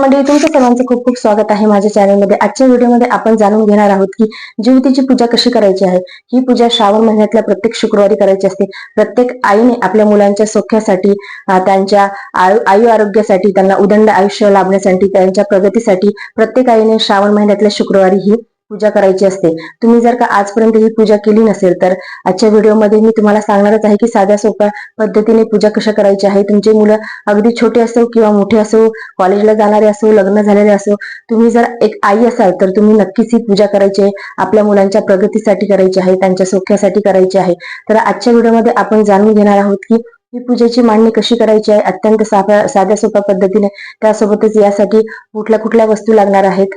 मंडळी तुमचं सर्वांचं खूप खूप स्वागत आहे माझ्या चॅनलमध्ये आजच्या व्हिडिओमध्ये आपण जाणून घेणार आहोत की जीवतीची पूजा कशी करायची आहे? ही पूजा श्रावण महिन्यातल्या प्रत्येक शुक्रवारी करायची असते. प्रत्येक आईने आपल्या मुलांच्या सौख्यासाठी त्यांच्या आयु आयु आरोग्यासाठी त्यांना उदंड आयुष्य लाभण्यासाठी त्यांच्या प्रगतीसाठी प्रत्येक आईने श्रावण महिन्यातल्या शुक्रवारी ही पूजा करायची असते. तुम्ही जर का आजपर्यंत ही पूजा केली नसेल तर आजच्या व्हिडिओमध्ये मी तुम्हाला सांगणारच आहे की साध्या सोप्या पद्धतीने पूजा कशा करायची आहे. तुमचे मुलं अगदी छोटे असो किंवा मोठे असो कॉलेजला जाणारे असो लग्न झालेले असो तुम्ही जर एक आई असाल तर तुम्ही नक्कीच ही पूजा करायची आहे. आपल्या मुलांच्या प्रगतीसाठी करायची आहे त्यांच्या सौख्यासाठी करायची आहे. तर आजच्या व्हिडिओमध्ये आपण जाणून घेणार आहोत की ही पूजेची मांडणी कशी करायची आहे? अत्यंत साध्या साध्या सोप्या पद्धतीने त्यासोबतच यासाठी कुठल्या कुठल्या वस्तू लागणार आहेत?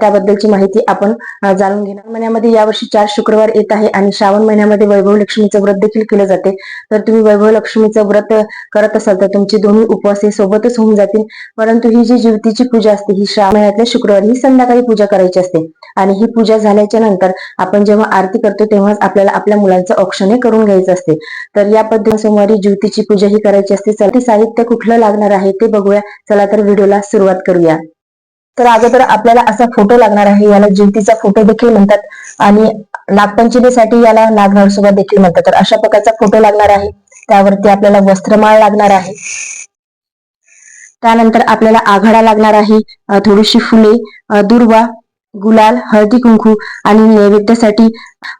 त्याबद्दलची माहिती आपण जाणून घेणार. महिन्यामध्ये यावर्षी चार शुक्रवार येत आहे आणि श्रावण महिन्यामध्ये वैभव लक्ष्मीचं व्रत देखील केलं जाते. तर तुम्ही वैभव लक्ष्मीचं व्रत करत असाल तर तुमचे दोन्ही उपवास हे सोबतच होऊन जातील. परंतु ही जी जीवतीची पूजा असते ही श्रावण महिन्यातल्या शुक्रवारी ही संध्याकाळी पूजा करायची असते. आणि ही पूजा झाल्याच्यानंतर आपण जेव्हा आरती करतो तेव्हाच आपल्याला आपल्या मुलांचं औक्षणे करून घ्यायचं असते. तर या पद्धतीने सोमवारी ज्योतीची पूजा ही करायची असते. चला, ती साहित्य कुठलं लागणार आहे ते बघूया. चला तर व्हिडिओला सुरुवात करूया. तर अगोदर आपल्याला असा फोटो लागणार आहे. याला ज्योतीचा फोटो देखील म्हणतात. आणि नागपंचमीसाठी याला नागनरसोबा देखील म्हणतात. तर अशा प्रकारचा फोटो लागणार आहे. त्यावरती आपल्याला वस्त्रमाळ लागणार आहे. त्यानंतर आपल्याला आघाडा लागणार आहे. थोडीशी फुले दुर्वा गुलाल हळदी कुंकू आणि नैवेद्यासाठी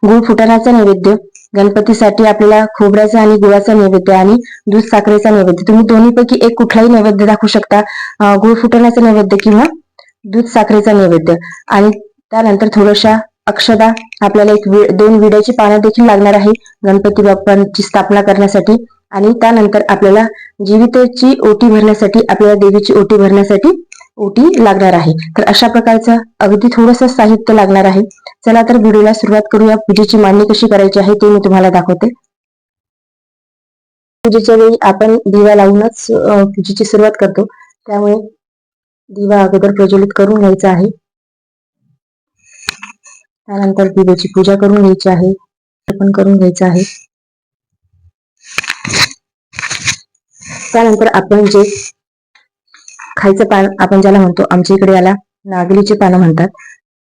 गुळ फुटाण्याचा नैवेद्य. गणपतीसाठी आपल्याला खोबऱ्याचा आणि गुळाचा नैवेद्य आणि दूध साखरेचा नैवेद्य. तुम्ही दोन्हीपैकी एक कुठलाही नैवेद्य दाखवू शकता. गुळ फुटण्याचा नैवेद्य किंवा दूध साखरेचा नैवेद्य. आणि त्यानंतर थोड्याशा अक्षदा. आपल्याला एक दोन विड्याची पानं देखील लागणार आहे गणपती बाप्पांची स्थापना करण्यासाठी. आणि त्यानंतर आपल्याला जीवितेची ओटी भरण्यासाठी आपल्याला देवीची ओटी भरण्यासाठी ओटी लागणार आहे. तर अशा प्रकारचं अगदी थोडस साहित्य लागणार आहे. चला तर व्हिडिओला सुरुवात करूया. पूजेची मांडणी कशी करायची आहे ते मी तुम्हाला दाखवते. पूजेच्या वेळी आपण दिवा लावूनच पूजेची सुरुवात करतो. त्यामुळे दिवा अगोदर प्रज्वलित करून घ्यायचा आहे. त्यानंतर दिव्याची पूजा करून घ्यायची आहे. अर्पण करून घ्यायचं आहे. त्यानंतर आपण जे खायचं पान आपण ज्याला म्हणतो आमच्या इकडे याला नागलीचे पानं म्हणतात.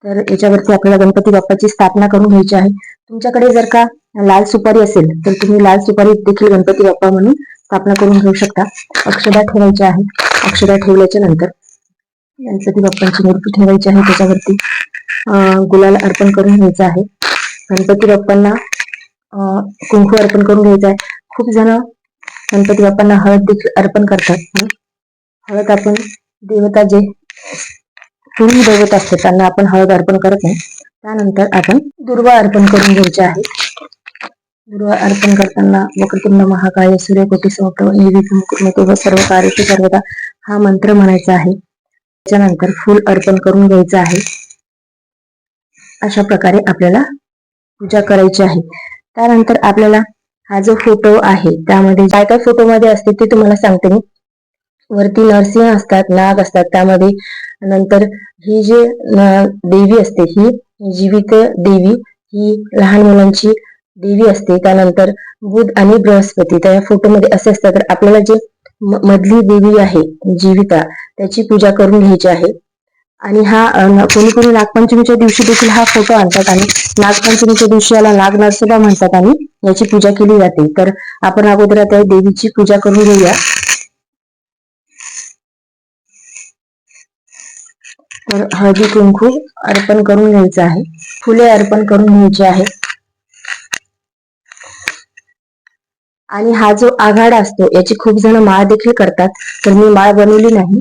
तर याच्यावरती आपल्याला गणपती बाप्पाची स्थापना करून घ्यायची आहे. तुमच्याकडे जर का लाल सुपारी असेल तर तुम्ही लाल सुपारी देखील गणपती बाप्पा म्हणून स्थापना करून घेऊ शकता. अक्षदा ठेवायच्या आहे अक्षदा ठेवल्याच्या नंतर गणपती बाप्पांची मूर्ती ठेवायची आहे. त्याच्यावरती गुलाल अर्पण करून घ्यायचं आहे. गणपती बाप्पांना कुंकू अर्पण करून घ्यायचं आहे. खूप जण गणपती बाप्पांना हळद देखील अर्पण करतात. हळद आपण देवता जे पूर्वी दैवत असते त्यांना आपण हळद अर्पण करत नाही. त्यानंतर आपण दुर्वा अर्पण करून घ्यायचे आहे. दुर्वा अर्पण करताना वक्रतुंड महाकाय सूर्यकोटी समप्रभ निर्विघ्नं व सर्व कार्यते सर्वदा हा मंत्र म्हणायचा आहे. त्याच्यानंतर फूल अर्पण करून घ्यायचं आहे. अशा प्रकारे आपल्याला पूजा करायची आहे. त्यानंतर आपल्याला हा जो फोटो आहे त्यामध्ये काय काय फोटो मध्ये असते ते तुम्हाला सांगते मी. वरती नरसिंह असतात नाग असतात त्यामध्ये नंतर ही जे देवी असते ही जीवित देवी ही लहान मुलांची देवी असते. त्यानंतर बुध आणि बृहस्पती त्या फोटोमध्ये असे असतात तर आपल्याला जे मधली देवी आहे जीविता त्याची पूजा करून घ्यायची आहे. आणि हा कोणी कोणी नागपंचमीच्या दिवशी देखील हा फोटो आणतात आणि नागपंचमीच्या दिवशी याला नाग नरसोबा म्हणतात आणि याची पूजा केली जाते. तर आपण अगोदर आता देवीची पूजा करून घेऊया. तर हळदी कुंकू अर्पण करून घ्यायचं आहे. फुले अर्पण करून घ्यायची आहे. आणि हा जो आघाडा असतो याची खूप जण माळ देखील करतात. तर मी माळ बनवली नाही.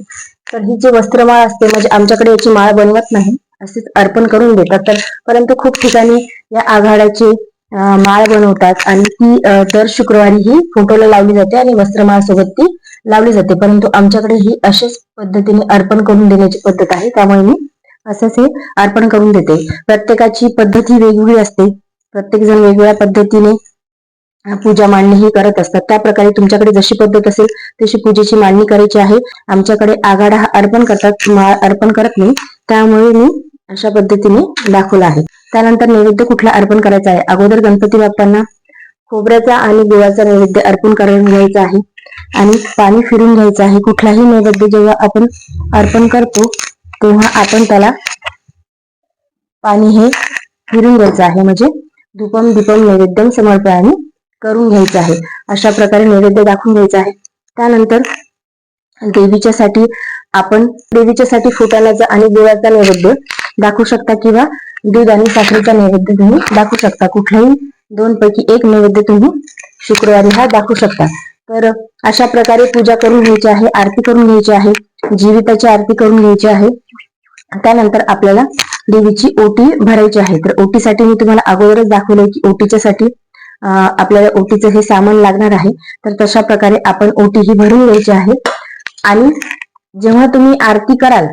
तर ही जी वस्त्रमाळ असते म्हणजे आमच्याकडे याची माळ बनवत नाही. असेच अर्पण करून देतात. तर परंतु खूप ठिकाणी या आघाड्याची माळ बनवतात. आणि ती दर शुक्रवारी ही फोटोला लावली जाते आणि वस्त्रमाळ सोबत ती लावली जाते. परंतु आमच्याकडे ही अशाच पद्धतीने अर्पण करून देण्याची पद्धत आहे. त्यामुळे मी असंच हे अर्पण करून देते. प्रत्येकाची पद्धत ही वेगवेगळी असते. प्रत्येक जण वेगवेगळ्या पद्धतीने पूजा मांडणी ही करत असतात. त्या प्रकारे तुमच्याकडे जशी पद्धत असेल तशी पूजेची मांडणी करायची आहे. आमच्याकडे आघाडा हा अर्पण करतात माळ अर्पण करत नाही. त्यामुळे मी अशा पद्धतीने दाखवला आहे. त्यानंतर नैवेद्य कुठला अर्पण करायचा आहे? अगोदर गणपती बाप्पांना खोबऱ्याचा आणि गुळाचा नैवेद्य अर्पण करून घ्यायचा आहे. आणि पाणी फिरून घ्यायचं आहे. कुठलाही नैवेद्य जेव्हा आपण अर्पण करतो तेव्हा आपण त्याला पाणी हे फिरून घ्यायचं आहे. म्हणजे धूपम दीपम नैवेद्यम समर्पणाने करून घ्यायचं आहे. अशा प्रकारे नैवेद्य दाखवून घ्यायचं आहे. त्यानंतर देवीच्या साठी आपण देवीच्या साठी फुटाण्याचा आणि गुळाचा नैवेद्य दाखवू शकता किंवा दूध आणि साखरेचा नैवेद्य तुम्ही दाखवू शकता. कुठल्याही दोन पैकी एक नैवेद्य तुम्ही शुक्रवारी हा दाखवू शकता. तर अशा प्रकारे पूजा करून घ्यायची आहे आरती करून घ्यायची आहे जीविताची आरती करून घ्यायची आहे. त्यानंतर आपल्याला देवीची ओटी भरायची आहे. तर ओटीसाठी मी तुम्हाला अगोदरच दाखवलंय की ओटीच्या साठी आपल्याला ओटीचं हे सामान लागणार आहे. तर तशा प्रकारे आपण ओटी ही भरून घ्यायची आहे. आणि जेव्हा तुम्ही आरती कराल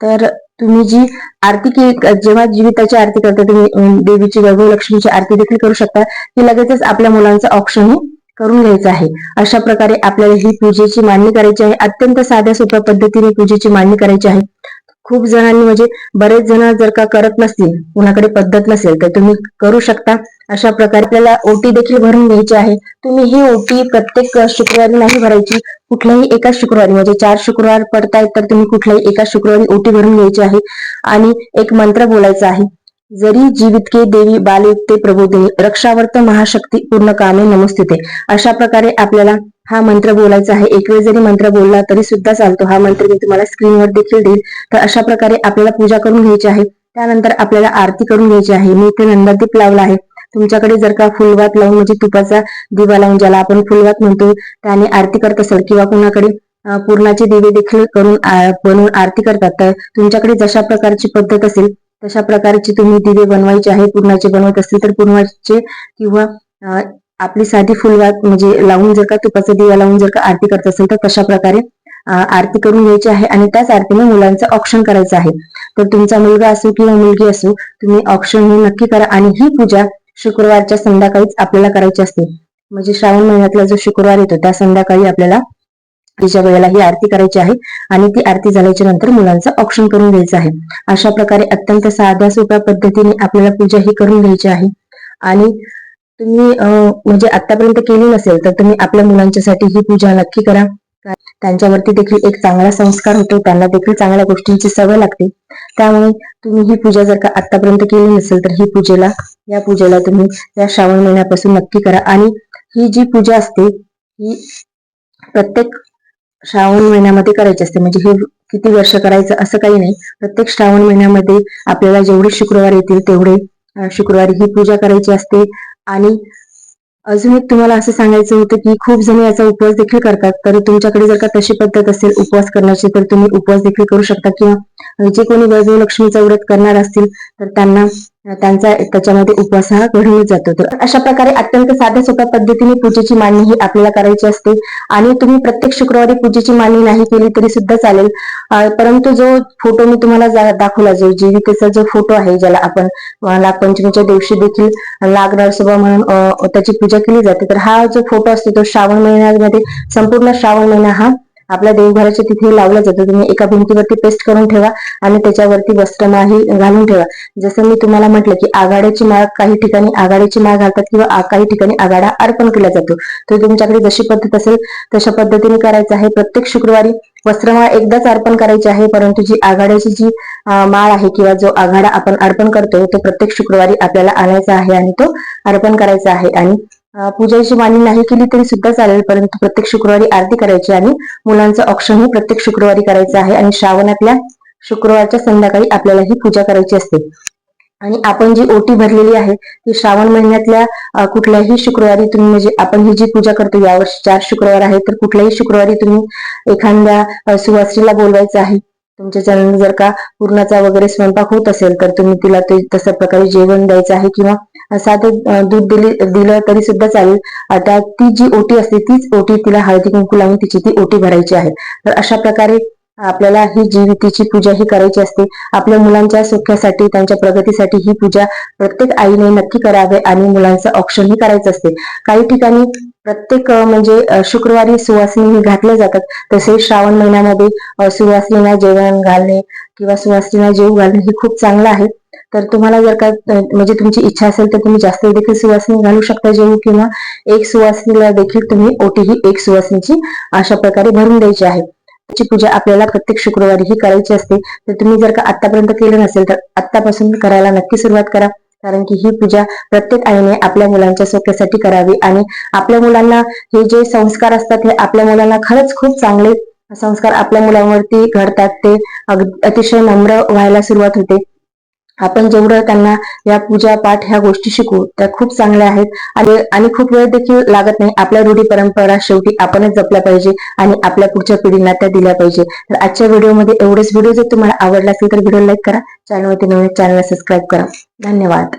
तर तुम्ही जी आरती जेव्हा जीविताची आरती करता तुम्ही देवीची वैभव लक्ष्मीची आरती देखील करू शकता. की लगेचच आपल्या मुलांचं ऑप्शनही करून घ्यायचं आहे. अशा प्रकारे आपल्याला ही पूजेची मांडणी करायची आहे. अत्यंत साध्या सोप्या पद्धतीने पूजेची मांडणी करायची आहे. खूप जणांनी म्हणजे बरेच जण जर का करत नसतील कुणाकडे पद्धत नसेल तर तुम्ही करू शकता. अशा प्रकारे आपल्याला ओटी देखील भरून घ्यायची आहे. तुम्ही ही ओटी प्रत्येक शुक्रवारी नाही भरायची. कुठल्याही एका शुक्रवारी म्हणजे चार शुक्रवार पडतायत तर तुम्ही कुठल्याही एका शुक्रवारी ओटी भरून घ्यायची आहे. आणि एक मंत्र बोलायचा आहे. जरी जीवितके देवी बालयुक्ते प्रबोधिनी रक्षावर्त महाशक्ती पूर्ण कामे नमस्ते अशा प्रकारे आपल्याला हा मंत्र बोलायचा आहे. एक वेळ जरी मंत्र बोलला तरी सुद्धा चालतो. हा मंत्र मी तुम्हाला स्क्रीनवर देखील देईल. तर अशा प्रकारे आपल्याला पूजा करून घ्यायची आहे. त्यानंतर आपल्याला आरती करून घ्यायची आहे. मी इथे नंदादीप लावला आहे. तुमच्याकडे जर का फुलवात लावून म्हणजे तुपाचा दिवा लावून ज्याला आपण फुलवात म्हणतो त्याने आरती करत असेल किंवा कुणाकडे पूर्णाचे दिवे देखील करून बनवून आरती करतात. तर तुमच्याकडे जशा प्रकारची पद्धत असेल तशा प्रकारची तुम्ही दिवे बनवायचे आहे. पूर्णाचे बनवत असतील तर पूर्णाचे किंवा आपली साधी फुलवात म्हणजे लावून जर का तुपाचा दिवा लावून जर का आरती करत असेल तर कशा प्रकारे आरती करून घ्यायची आहे आणि त्याच आरतीने मुलांचं ऑप्शन करायचं आहे. तर तुमचा मुलगा असो किंवा मुलगी असो तुम्ही ऑप्शन हे नक्की करा आणि ही पूजा शुक्रवारच्या संध्याकाळीच आपल्याला करायची असते. म्हणजे श्रावण महिन्यातला जो शुक्रवार येतो त्या संध्याकाळी आपल्याला तिच्या वेळेला ही आरती करायची आहे आणि ती आरती झाल्याच्यानंतर मुलांचं ऑप्शन करून घ्यायचं आहे. अशा प्रकारे अत्यंत साध्या सोप्या पद्धतीने आपल्याला पूजा ही करून घ्यायची आहे. आणि तुम्ही म्हणजे आतापर्यंत केली नसेल तर तुम्ही आपल्या मुलांच्यासाठी ही पूजा नक्की करा. त्यांच्यावरती देखील एक चांगला संस्कार होतो त्यांना देखील चांगल्या गोष्टींची सवय लागते. त्यामुळे तुम्ही ही पूजा जर का आतापर्यंत केली नसेल तर ही पूजेला या पूजेला तुम्ही या श्रावण महिन्यापासून नक्की करा. आणि ही जी पूजा असते ही प्रत्येक श्रावण महिन्यामध्ये करायची असते. म्हणजे हे किती वर्ष करायचं असं काही नाही. प्रत्येक श्रावण महिन्यामध्ये आपल्याला जेवढे शुक्रवार येतील तेवढे शुक्रवारी ही पूजा करायची असते. आणि अजून एक तुम्हाला असं सांगायचं होतं की खूप जण याचा उपवास देखील करतात. तर तुमच्याकडे जर का तशी पद्धत असेल उपवास करण्याची तर तुम्ही उपवास देखील करू शकता. किंवा जे कोणी वैभव लक्ष्मीचा व्रत करणार असतील तर त्यांना त्यांचा त्याच्यामध्ये उपवास हा घडून जातो. तर अशा प्रकारे अत्यंत साध्या सोप्या पद्धतीने पूजेची मांडणी ही आपल्याला करायची असते. आणि तुम्ही प्रत्येक शुक्रवारी पूजेची मांडणी नाही केली तरी सुद्धा चालेल. परंतु जो फोटो मी तुम्हाला जा- दाखवला जो जीविकेचा जो फोटो आहे ज्याला आपण नागपंचमीच्या दिवशी देखील नाग नरसोबा म्हणून त्याची पूजा केली जाते. तर हा जो फोटो असतो तो श्रावण महिन्यामध्ये संपूर्ण श्रावण महिना हा आपल्या देवघराच्या तिथे लावला जातो. तुम्ही एका भिंतीवरती पेस्ट करून ठेवा आणि त्याच्यावरती वस्त्रमाही घालून ठेवा. जसं मी तुम्हाला म्हटलं की आघाड्याची माळ काही ठिकाणी आघाडीची माळ घालतात किंवा काही ठिकाणी आघाडा अर्पण केला जातो. तर तुमच्याकडे जशी पद्धत असेल तशा पद्धतीने करायचं आहे. प्रत्येक शुक्रवारी वस्त्रमाळ एकदाच अर्पण करायची आहे परंतु जी आघाड्याची जी माळ आहे किंवा जो आघाडा आपण अर्पण करतो तो प्रत्येक शुक्रवारी आपल्याला आणायचा आहे आणि तो अर्पण करायचा आहे. आणि पूजेची मांडणी नाही केली तरी सुद्धा चालेल परंतु प्रत्येक शुक्रवारी आरती करायची आणि मुलांचं ऑप्शन प्रत्येक शुक्रवारी करायचं आहे आणि श्रावणातल्या शुक्रवारच्या संध्याकाळी आपल्याला ही पूजा करायची असते. आणि आपण जी ओटी भरलेली आहे ती श्रावण महिन्यातल्या कुठल्याही शुक्रवारी तुम्ही म्हणजे आपण ही जी पूजा करतो यावर्षी चार शुक्रवार आहे तर कुठल्याही शुक्रवारी तुम्ही एखाद्या सुवासिनीला बोलवायचं आहे तुमच्या चॅनल जर का पूर्णाचा वगैरे स्वयंपाक होत असेल तर तुम्ही तिला ते तशा प्रकारे जेवण द्यायचं आहे किंवा साधं दूध दिली दिलं तरी सुद्धा चालेल. आता ती जी ओटी असते तीच ओटी तिला हळदी कुंकू लावून तिची ती ओटी भरायची आहे. तर अशा प्रकारे आपल्याला ही जीवितीची पूजा ही करायची असते. आपल्या मुलांच्या सुख्यासाठी त्यांच्या प्रगतीसाठी ही पूजा प्रत्येक आईने नक्की करावे आणि मुलांचं ऑप्शन ही करायचं असते. काही ठिकाणी प्रत्येक म्हणजे शुक्रवारी सुवासिनी ही घातल्या जातात. तसेच श्रावण महिन्यामध्ये सुवासिनीला जेवण घालणे किंवा सुवासिनीला जेव घालणे हे खूप चांगलं आहे. तर तुम्हाला जर का म्हणजे तुमची इच्छा असेल तर तुम्ही जास्त देखील सुवासिनी घालू शकता जेऊ किंवा एक सुवासिनीला देखील तुम्ही ओटी ही एक सुवासिनीची अशा प्रकारे भरून द्यायची आहे. त्याची पूजा आपल्याला प्रत्येक शुक्रवारी ही करायची असते. तर तुम्ही जर का आतापर्यंत केलं नसेल तर आतापासून करायला नक्की सुरुवात करा. कारण की ही पूजा प्रत्येक आईने आपल्या मुलांच्या सोप्यासाठी करावी आणि आपल्या मुलांना हे जे संस्कार असतात हे आपल्या मुलांना खरंच खूप चांगले संस्कार आपल्या मुलांवरती घडतात ते अतिशय नम्र व्हायला सुरुवात होते. आपण जेवढं त्यांना या पूजा पाठ ह्या गोष्टी शिकू त्या खूप चांगल्या आहेत आणि आणि खूप वेळ देखील लागत नाही. आपल्या रूढी परंपरा शेवटी आपणच जपल्या पाहिजे आणि आपल्या पुढच्या पिढींना त्या दिल्या पाहिजे. तर आजच्या व्हिडिओमध्ये एवढेच व्हिडिओ जर तुम्हाला आवडला असेल तर व्हिडिओ लाईक करा. चॅनलवरती नवीन चॅनल सबस्क्राईब करा. धन्यवाद.